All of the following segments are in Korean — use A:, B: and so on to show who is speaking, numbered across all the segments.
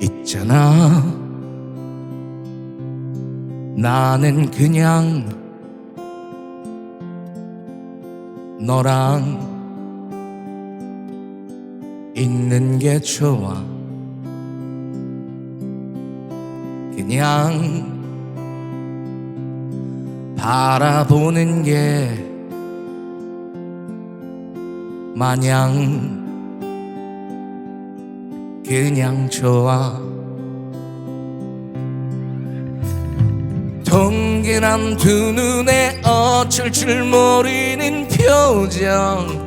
A: 있잖아. 나는 그냥 너랑 있는 게 좋아. 그냥 바라보는 게 마냥 그냥 좋아. 동그란 두 눈에 어쩔 줄 모르는 표정까지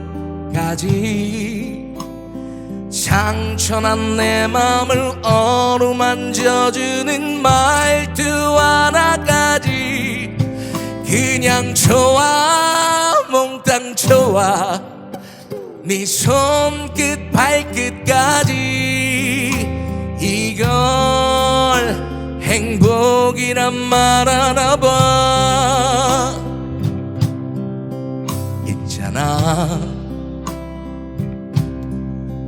A: 상처난 내 맘을 어루만져주는 말투 하나까지. 그냥 좋아 몽땅 좋아. 네 손끝 발끝까지 이걸 행복이란 말하나 봐. 있잖아.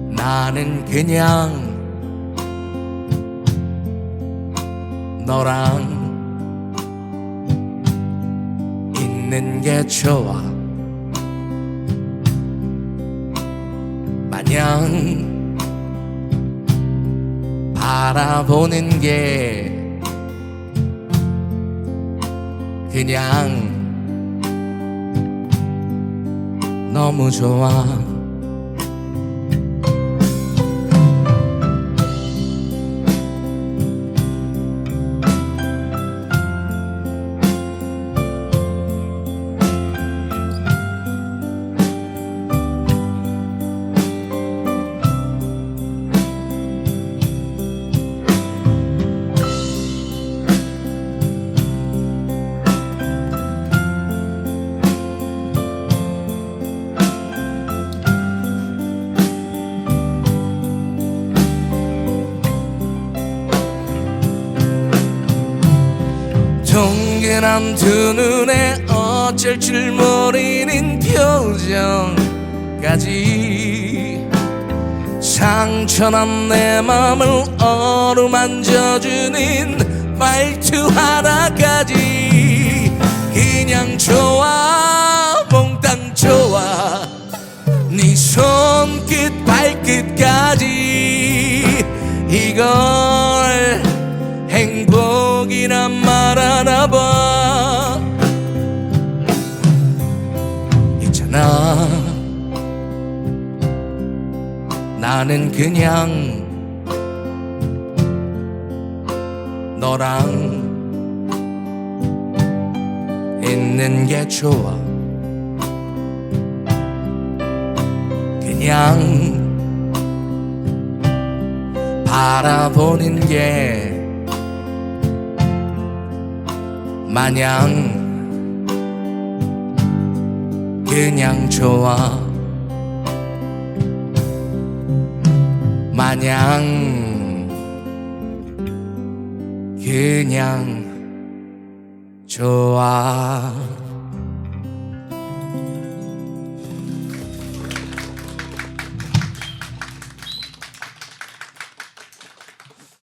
A: 나는 그냥 너랑 있는 게 좋아. 마냥 바라보는 게 그냥 너무 좋아 동그란 두 눈에 어쩔 줄 모르는 표정까지. 상처난 내 맘을 어루만져주는 말투 하나까지. 그냥 좋아 몽땅 좋아. 네 손끝 발끝까지. 이걸 행복이란 있잖아. 나는 그냥 너랑 있는 게 좋아. 그냥 바라보는 게 마냥 그냥 좋아. 마냥 그냥 좋아